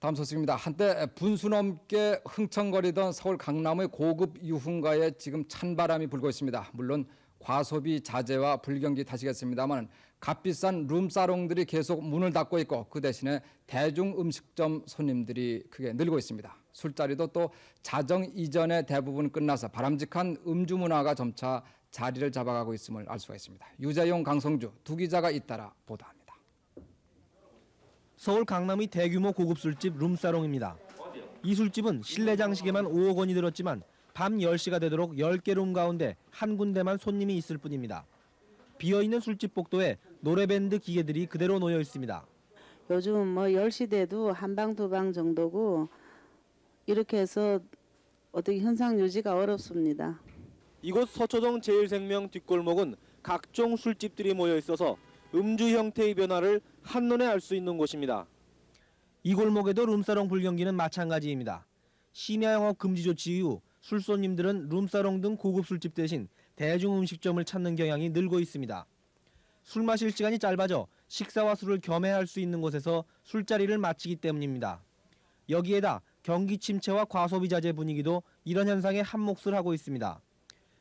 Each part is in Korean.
다음 소식입니다. 한때 분수 넘게 흥청거리던 서울 강남의 고급 유흥가에 지금 찬바람이 불고 있습니다. 물론 과소비 자제와 불경기 탓이겠습니다만 값비싼 룸사롱들이 계속 문을 닫고 있고 그 대신에 대중 음식점 손님들이 크게 늘고 있습니다. 술자리도 또 자정 이전에 대부분 끝나서 바람직한 음주 문화가 점차 자리를 잡아가고 있음을 알 수가 있습니다. 유재용, 강성주 두 기자가 잇따라 보도합니다. 서울 강남의 대규모 고급 술집 룸사롱입니다. 이 술집은 실내 장식에만 5억 원이 들었지만 밤 10시가 되도록 10개 룸 가운데 한 군데만 손님이 있을 뿐입니다. 비어있는 술집 복도에 노래밴드 기계들이 그대로 놓여 있습니다. 요즘 뭐 10시 돼도 한 방 두 방 정도고 이렇게 해서 어떻게 현상 유지가 어렵습니다. 이곳 서초동 제일생명 뒷골목은 각종 술집들이 모여 있어서 음주 형태의 변화를 한눈에 알 수 있는 곳입니다. 이 골목에도 룸사롱 불경기는 마찬가지입니다. 심야 영업 금지 조치 이후 술 손님들은 룸사롱 등 고급 술집 대신 대중 음식점을 찾는 경향이 늘고 있습니다. 술 마실 시간이 짧아져 식사와 술을 겸해할 수 있는 곳에서 술자리를 마치기 때문입니다. 여기에다 경기 침체와 과소비 자재 분위기도 이런 현상에 한몫을 하고 있습니다.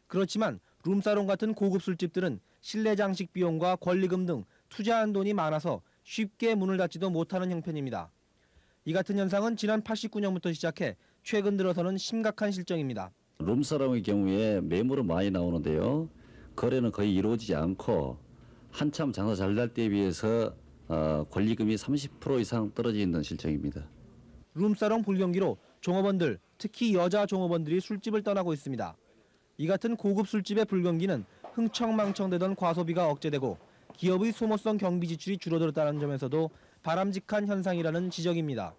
그렇지만 룸사롱 같은 고급 술집들은 실내 장식 비용과 권리금 등 투자한 돈이 많아서 쉽게 문을 닫지도 못하는 형편입니다. 이 같은 현상은 지난 89년부터 시작해 최근 들어서는 심각한 실정입니다. 룸사롱의 경우에 매물은 많이 나오는데요. 거래는 거의 이루어지지 않고 한참 장사 잘 날 때에 비해서 어, 권리금이 30% 이상 떨어져 있는 실정입니다. 룸사롱 불경기로 종업원들, 특히 여자 종업원들이 술집을 떠나고 있습니다. 이 같은 고급 술집의 불경기는 흥청망청되던 과소비가 억제되고 기업의 소모성 경비 지출이 줄어들었다는 점에서도 바람직한 현상이라는 지적입니다.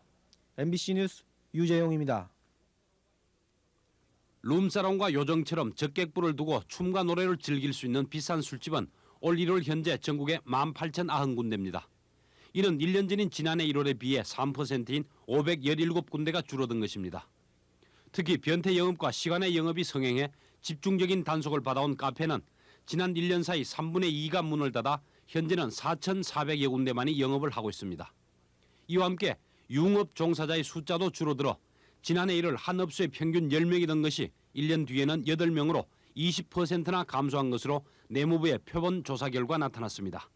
MBC 뉴스 유재용입니다. 룸사롱과 요정처럼 적객부를 두고 춤과 노래를 즐길 수 있는 비싼 술집은 올 1월 현재 전국에 18,090군데입니다. 이는 1년 전인 지난해 1월에 비해 3%인 517군데가 줄어든 것입니다. 특히 변태 영업과 시간의 영업이 성행해 집중적인 단속을 받아온 카페는 지난 1년 사이 3분의 2가 문을 닫아 현재는 4,400여 군데만이 영업을 하고 있습니다. 이와 함께 융업 종사자의 숫자도 줄어들어 지난해 1월 한 업소에 평균 10명이던 것이 1년 뒤에는 8명으로 20%나 감소한 것으로 내무부의 표본 조사 결과 나타났습니다.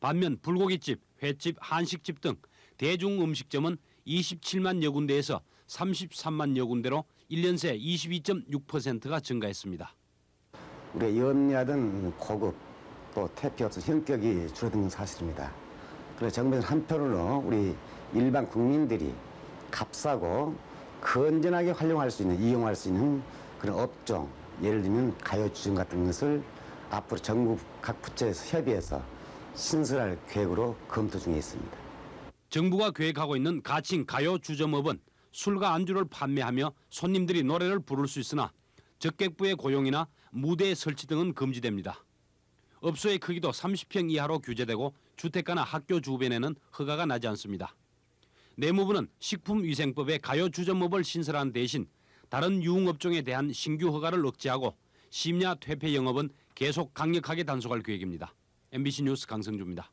반면 불고기집, 횟집, 한식집 등 대중 음식점은 27만 여 군데에서 33만 여 군데로 1년 새 22.6%가 증가했습니다. 우리가 염려하던 고급 또 태피업소 현격이 줄어든 건 사실입니다. 그래서 정부는 한편으로 우리 일반 국민들이 값싸고 건전하게 활용할 수 있는 이용할 수 있는 그런 업종 예를 들면 가요주점 같은 것을 앞으로 정부 각 부처에서 협의해서 신설할 계획으로 검토 중에 있습니다. 정부가 계획하고 있는 가칭 가요 주점업은 술과 안주를 판매하며 손님들이 노래를 부를 수 있으나 적객부의 고용이나 무대 설치 등은 금지됩니다. 업소의 크기도 30평 이하로 규제되고 주택가나 학교 주변에는 허가가 나지 않습니다. 내무부는 식품위생법에 가요 주점업을 신설한 대신 다른 유흥업종에 대한 신규 허가를 억제하고 심야 퇴폐 영업은 계속 강력하게 단속할 계획입니다. MBC 뉴스 강성주입니다.